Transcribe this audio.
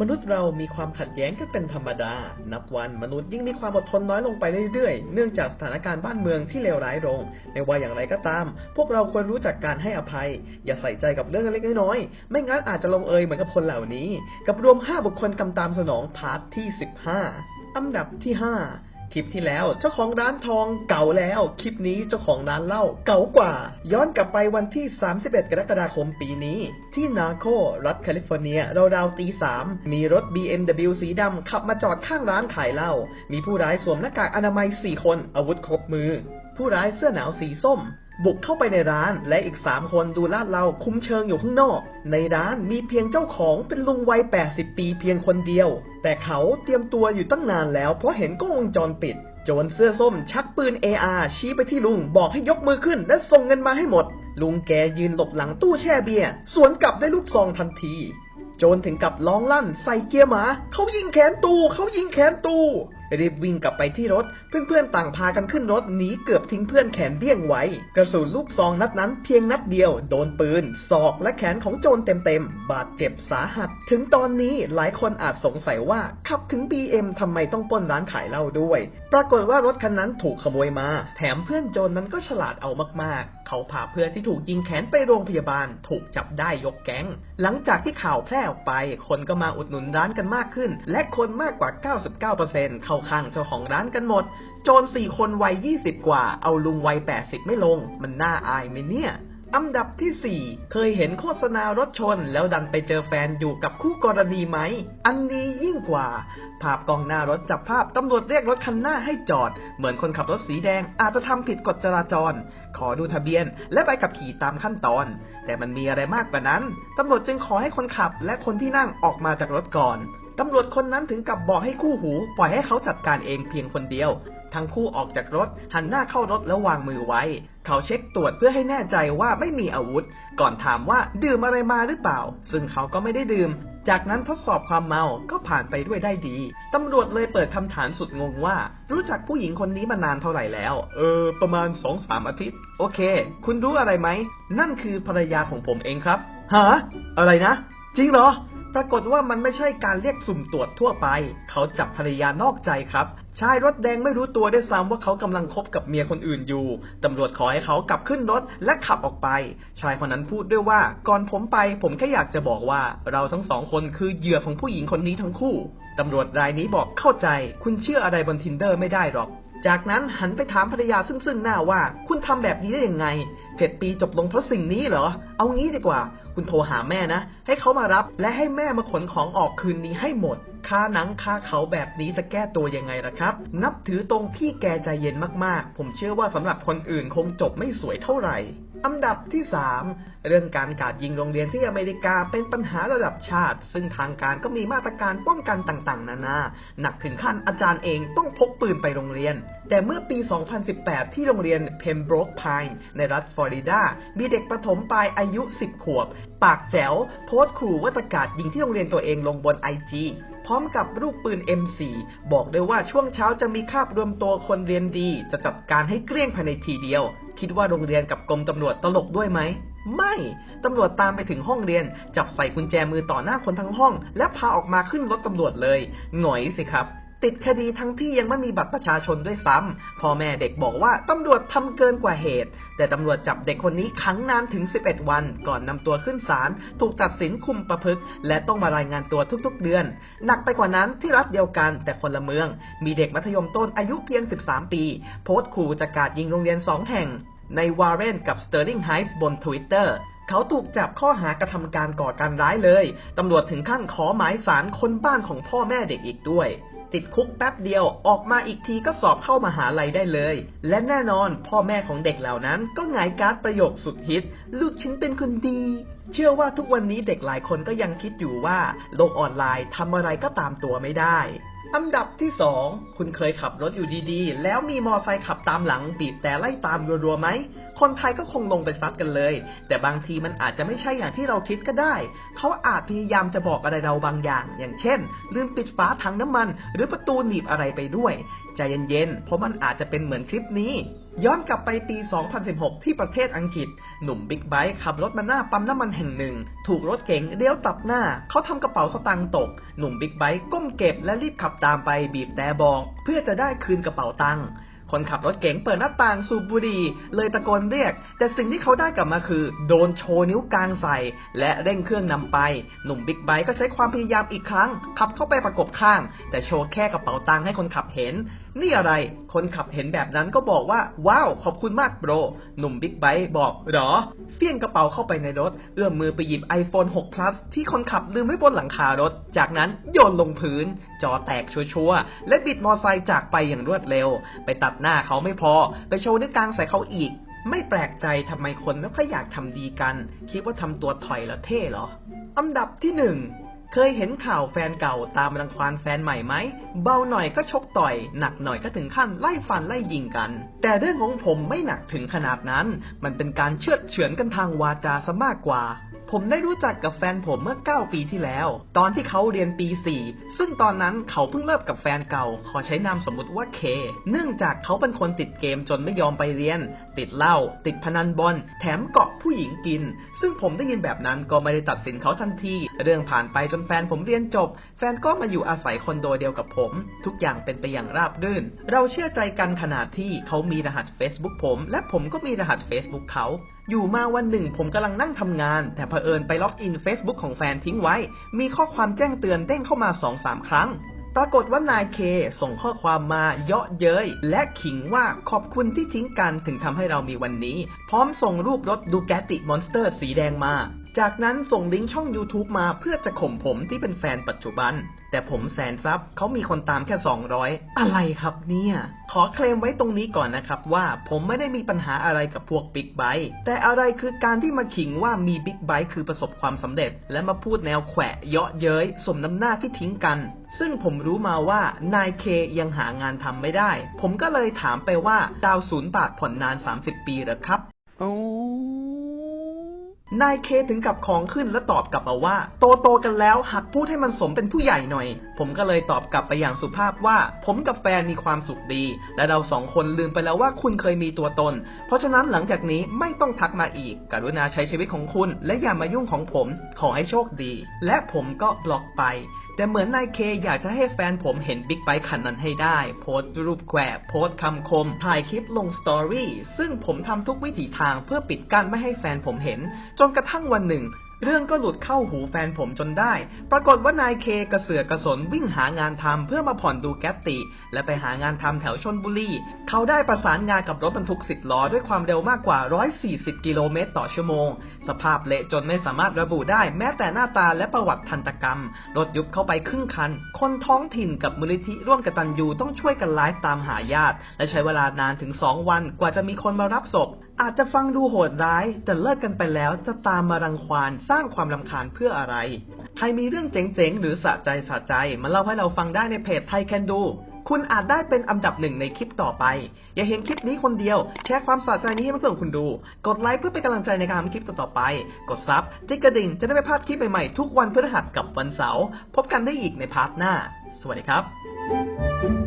มนุษย์เรามีความขัดแย้งก็เป็นธรรมดา นับวันมนุษย์ยิ่งมีความอดทนน้อยลงไปเรื่อยๆ เนื่องจากสถานการณ์บ้านเมืองที่เลวร้ายลง ไม่ว่าอย่างไรก็ตาม พวกเราควรรู้จักการให้อภัย อย่าใส่ใจกับเรื่องเล็กๆน้อยๆ ไม่งั้นอาจจะลงเอยเหมือนกับคนเหล่านี้ กับรวม 5 บุคคลกำตามสนองพาร์ทที่ 15 อันดับที่ 5 คลิปที่แล้วเจ้าของร้านทองเก่าแล้ว คลิปนี้เจ้าของร้านเหล้าเก่ากว่า ย้อนกลับไปวันที่ 31 กรกฎาคมปีนี้ ที่นาโครัฐแคลิฟอร์เนียราวๆตีสามมีรถ BMW สีดำขับมาจอดข้างร้านขายเหล้ามีผู้ร้ายสวมหน้ากากอนามัย 4 คนอาวุธครบมือ ผู้ร้ายเสื้อหนาวสีส้ม บุกเข้าไปในร้านและอีกสามคนดูลาดเราคุ้มเชิงอยู่ข้างนอก ในร้านมีเพียงเจ้าของเป็นลุงวัย 80 ปีเพียงคนเดียว แต่เขาเตรียมตัวอยู่ตั้งนานแล้ว เพราะเห็นกล้องวงจรปิด โจรเสื้อส้มชักปืน AR ชี้ไปที่ลุงบอกให้ยกมือขึ้นและส่งเงินมาให้หมด ลุงแกยืนหลบหลังตู้แช่เบียร์สวนกลับได้ลูกซองทันที โจรถึงกับร้องลั่นใส่เกียร์หมาเขายิงแขนตูเขายิงแขนตู รีบวิ่งกลับไปที่รถ เพื่อนๆต่างพากันขึ้นรถหนีเกือบทิ้งเพื่อนแขนเบี้ยงไว้ กระสุนลูกซองนัดนั้นเพียงนัดเดียว โดนปืน ศอกและแขนของโจรเต็มๆ บาดเจ็บสาหัส ถึงตอนนี้หลายคนอาจสงสัยว่าขับถึง BM ทำไมต้องป้นร้านขายเหล้าด้วย ปรากฏว่ารถคันนั้นถูกขโมยมา แถมเพื่อนโจรนั้นก็ฉลาดเอามากๆ เขาพาเพื่อนที่ถูกยิงแขนไปโรงพยาบาล ถูกจับได้ยกแก๊ง หลังจากที่ข่าวแพร่ออกไป คนก็มาอุดหนุนร้านกันมากขึ้น และคนมากกว่า 99%เข้าข้างเจ้าของร้านกันหมด โจรสี่คนวัย 20 กว่า เอาลุงวัย 80 ไม่ลง มันน่าอายไหมเนี่ย อันดับที่ 4 เคยเห็นโฆษณารถชน แล้วดันไปเจอแฟนอยู่กับคู่กรณีไหม อันนี้ยิ่งกว่า ภาพกล้องหน้ารถจับภาพตำรวจเรียกรถคันหน้าให้จอด เหมือนคนขับรถสีแดงอาจจะทำผิดกฎจราจร ขอดูทะเบียนและใบขับขี่ตามขั้นตอน แต่มันมีอะไรมากกว่านั้น ตำรวจจึงขอให้คนขับและคนที่นั่งออกมาจากรถก่อน ตำรวจคนนั้นถึงกับบอกให้คู่หูปล่อยให้เขาจัดการเองเพียงคนเดียว ทั้งคู่ออกจากรถหันหน้าเข้ารถแล้ววางมือไว้ เขาเช็คตรวจเพื่อให้แน่ใจว่าไม่มีอาวุธ ก่อนถามว่าดื่มอะไรมาหรือเปล่า ซึ่งเขาก็ไม่ได้ดื่ม จากนั้นทดสอบความเมาก็ผ่านไปด้วยได้ดี ตำรวจเลยเปิดคำถามสุดงงว่า รู้จักผู้หญิงคนนี้มานานเท่าไหร่แล้ว เออ ประมาณสองสามอาทิตย์ โอเค คุณรู้อะไรไหม นั่นคือภรรยาของผมเองครับ ฮะ อะไรนะ จริงเหรอ ปรากฏว่ามันไม่ใช่การเรียกสุ่มตรวจทั่วไป เขาจับภรรยานอกใจครับชายรถแดงไม่รู้ตัวได้วยซ้ำว่าเขากำลังคบกับเมียคนอื่นอยู่ ตำรวจขอให้เขากลับขึ้นรถและขับออกไป ชายคนนั้นพูดด้วยว่า ก่อนผมไปผมแค่อยากจะบอกว่า เราทั้งสองคนคือเหยื่อของผู้หญิงคนนี้ทั้งคู่ ตำรวจรายนี้บอกเข้าใจ คุณเชื่ออะไรบนทินเดอร์ไม่ได้หรอก จากนั้นหันไปถามภรรยาซึ่งซึ่งหน้าว่า คุณทำแบบนี้ได้ยังไงเจ็ดปีจบลงเพราะสิ่งนี้เหรอเอางี้ดีกว่า คุณโทรหาแม่นะ ให้เขามารับ และให้แม่มาขนของออกคืนนี้ให้หมดค่าหนังค่าเขาแบบนี้จะแก้ตัวยังไงล่ะครับ นับถือตรงพี่แกใจเย็นมากๆ ผมเชื่อว่าสำหรับคนอื่นคงจบไม่สวยเท่าไหร่ อันดับที่ 3 เรื่องการกาดยิงโรงเรียนที่อเมริกาเป็นปัญหาระดับชาติ ซึ่งทางการก็มีมาตรการป้องกันต่างๆ นานา หนักถึงขั้นอาจารย์เองต้องพกปืนไปโรงเรียน แต่เมื่อปี 2018 ที่โรงเรียนเพมโบรกพน์ในรัฐฟลอริดา มีเด็กประถมปลายอาายุ 10 ขวบ ปากแจ๋ว โพสต์ขู่ว่าจะกาดยิงที่โรงเรียนตัวเองลงบนไอจีพร้อมกับรูปปืน M4 บอกด้วยว่าช่วงเช้าจะมีคาบรวมตัวคนเรียนดี จะจัดการให้เกลี้ยงภายในทีเดียว คิดว่าโรงเรียนกับกรมตำรวจตลกด้วยไหมไม่ ตำรวจตามไปถึงห้องเรียน จับใส่กุญแจมือต่อหน้าคนทั้งห้อง และพาออกมาขึ้นรถตำรวจเลยหงอยสิครับ ติดคดีทั้งที่ยังไม่มีบัตรประชาชนด้วยซ้ำพ่อแม่เด็กบอกว่าตำรวจทำเกินกว่าเหตุ แต่ตำรวจจับเด็กคนนี้ขังนานถึง 11 วัน ก่อนนำตัวขึ้นศาลถูกตัดสินคุมประพฤติ และต้องมารายงานตัวทุกๆเดือน หนักไปกว่านั้นที่รัฐเดียวกันแต่คนละเมือง มีเด็กมัธยมต้นอายุเพียง 13 ปี โพสต์ขู่จะกาดยิงโรงเรียน 2 แห่ง ในวาร์เรนกับสเตอร์ลิงไฮส์บนทวิตเตอร์ เขาถูกจับข้อหากระทำการก่อการร้ายเลย ตำรวจถึงขั้นขอหมายสารคนบ้านของพ่อแม่เด็กอีกด้วย ติดคุกแป๊บเดียวออกมาอีกทีก็สอบเข้ามาหาลัยได้เลย และแน่นอนพ่อแม่ของเด็กเหล่านั้นก็หงายการ์ดประโยคสุดฮิต ลูกฉันเป็นคนดี เชื่อว่าทุกวันนี้เด็กหลายคนก็ยังคิดอยู่ว่า โลกออนไลน์ทำอะไรก็ตามตัวไม่ได้ อันดับที่ 2 คุณเคยขับรถอยู่ดีๆ แล้วมีมอไซค์ขับตามหลัง บีบแต่ไล่ตามรัวๆไหม คนไทยก็คงลงไปซัดกันเลย แต่บางทีมันอาจจะไม่ใช่อย่างที่เราคิดก็ได้ เขาอาจพยายามจะบอกอะไรเราบางอย่าง อย่างเช่น ลืมปิดฝาถังน้ำมัน หรือประตูหนีบอะไรไปด้วย ใจเย็นๆ เพราะมันอาจจะเป็นเหมือนคลิปนี้ ย้อนกลับไปปี 2016 ที่ประเทศอังกฤษ หนุ่มบิ๊กไบค์ขับรถมาหน้าปั๊มน้ำมันแห่งหนึ่ง ถูกรถเก๋งเลี้ยวตัดหน้า เขาทำกระเป๋าสตางค์ตก หนุ่มบิ๊กไบค์ก้มเก็บและรีบขับตามไปบีบแต่บอก เพื่อจะได้คืนกระเป๋าตังค์คนขับรถเก๋งเปิดหน้าต่างสูบบุหรี่เลยตะโกนเรียก แต่สิ่งที่เขาได้กลับมาคือ โดนโชว์นิ้วกลางใส่ และเร่งเครื่องนำไป หนุ่มบิ๊กไบค์ก็ใช้ความพยายามอีกครั้ง ขับเข้าไปประกบข้าง แต่โชว์แค่กระเป๋าตังค์ให้คนขับเห็น นี่อะไร คนขับเห็นแบบนั้นก็บอกว่า ว้าว ขอบคุณมากโบร หนุ่มบิ๊กไบค์บอกหรอ เฟี้ยงกระเป๋าเข้าไปในรถ เอื้อมมือไปหยิบ iPhone 6 Plus ที่คนขับลืมไว้บนหลังคารถ จากนั้นโยนลงพื้น จอแตกชัวร์ๆและบิดมอไซค์จากไปอย่างรวดเร็ว ไปตัดหน้าเขาไม่พอ ไปโชว์นิ้วกลางใส่เขาอีกไม่แปลกใจทำไมคนไม่ค่อยอยากทำดีกัน คิดว่าทำตัวถอยแล้วเท่เหรอ อันดับที่หนึ่ง เคยเห็นข่าวแฟนเก่าตามรังควานแฟนใหม่ไหม เบาหน่อยก็ชกต่อย หนักหน่อยก็ถึงขั้นไล่ฟันไล่ยิงกัน แต่เรื่องของผมไม่หนักถึงขนาดนั้น มันเป็นการเชือดเฉือนกันทางวาจาซะมากกว่า ผมได้รู้จักกับแฟนผมเมื่อ 9 ปีที่แล้ว ตอนที่เขาเรียนปี 4 ซึ่งตอนนั้นเขาเพิ่งเลิกกับแฟนเก่า ขอใช้นามสมมุติว่าเค เนื่องจากเขาเป็นคนติดเกมจนไม่ยอมไปเรียน ติดเหล้า ติดพนันบอล แถมเกาะผู้หญิงกิน ซึ่งผมได้ยินแบบนั้นก็ไม่ได้ตัดสินเขาทันที เรื่องผ่านไปจนแฟนผมเรียนจบ แฟนก็มาอยู่อาศัยคอนโดเดียวกับผม ทุกอย่างเป็นไปอย่างราบรื่น เราเชื่อใจกันขนาดที่เขามีรหัส Facebook ผม และผมก็มีรหัส Facebook เขาอยู่มาวันหนึ่งผมกำลังนั่งทำงาน แต่เผอิญไปล็อกอิน Facebook ของแฟนทิ้งไว้ มีข้อความแจ้งเตือนเด้งเข้ามา 2-3 ครั้ง ปรากฏว่านายเคส่งข้อความมาเยาะเย้ย และขิงว่าขอบคุณที่ทิ้งกันถึงทำให้เรามีวันนี้ พร้อมส่งรูปรถดูแกติมอนสเตอร์สีแดงมา จากนั้นส่งลิงก์ช่อง YouTube มาเพื่อจะข่มผมที่เป็นแฟนปัจจุบัน แต่ผมแสนซับเขามีคนตามแค่ 200 อะไรครับเนี่ย ขอเคลมไว้ตรงนี้ก่อนนะครับว่าผมไม่ได้มีปัญหาอะไรกับพวกบิ๊กไบค์แต่อะไรคือการที่มาขิงว่ามีบิ๊กไบค์คือประสบความสำเร็จ และมาพูดแนวแขวะเยาะเย้ยสมน้ำหน้าที่ทิ้งกัน ซึ่งผมรู้มาว่านายเคยังหางานทำไม่ได้ ผมก็เลยถามไปว่าดาวศูนย์บาทผ่อนนาน 30 ปีหรอครับ นายเคถึงกับของขึ้นและตอบกลับมาว่า โตโตๆกันแล้วหัดพูดให้มันสมเป็นผู้ใหญ่หน่อย ผมก็เลยตอบกลับไปอย่างสุภาพว่า ผมกับแฟนมีความสุขดี และเราสองคนลืมไปแล้วว่าคุณเคยมีตัวตน เพราะฉะนั้นหลังจากนี้ไม่ต้องทักมาอีก กรุณาใช้ชีวิตของคุณ และอย่ามายุ่งของผม ขอให้โชคดี และผมก็บล็อกไป แต่เหมือนนายเคอยากจะให้แฟนผมเห็นบิ๊กไบค์คันนั้นให้ได้ โพสต์รูปแขวะโพสต์คำคมถ่ายคลิปลงสตอรี่ซึ่งผมทำทุกวิถีทางเพื่อปิดกั้นไม่ให้แฟนผมเห็นจนกระทั่งวันหนึ่ง เรื่องก็หลุดเข้าหูแฟนผมจนได้ ปรากฏว่านายเคกระเสือกกระสนวิ่งหางานทำเพื่อมาผ่อนดูแกตติ และไปหางานทำแถวชนบุรี เขาได้ประสานงานกับรถบรรทุกสิบล้อด้วยความเร็วมากกว่า 140 กิโลเมตรต่อชั่วโมง สภาพเละจนไม่สามารถระบุได้แม้แต่หน้าตาและประวัติทันตกรรม รถยุบเข้าไปครึ่งคัน คนท้องถิ่นกับมูลนิธิร่วมกตัญญูต้องช่วยกันไลฟ์ตามหาญาติ และใช้เวลานานถึง 2 วันกว่าจะมีคนมารับศพ อาจจะฟังดูโหดร้าย แต่เลิกกันไปแล้วจะตามมารังควานสร้างความลำคาญเพื่ออะไร ใครมีเรื่องเจ๋งๆ หรือสะใจสะใจ มาเล่าให้เราฟังได้ในเพจไทยแคนดูคุณอาจได้เป็นอันดับหนึ่งในคลิปต่อไป อย่าเห็นคลิปนี้คนเดียว แชร์ความสะใจนี้ให้เพื่อนๆคุณดู กดไลค์เพื่อเป็นกำลังใจในการทำคลิปต่อไป กดซับติ๊กกระดิ่งจะได้ไม่พลาดคลิปใหม่ๆ ทุกวันพฤหัสกับวันเสาร์ พบกันได้อีกในพาร์ทหน้า สวัสดีครับ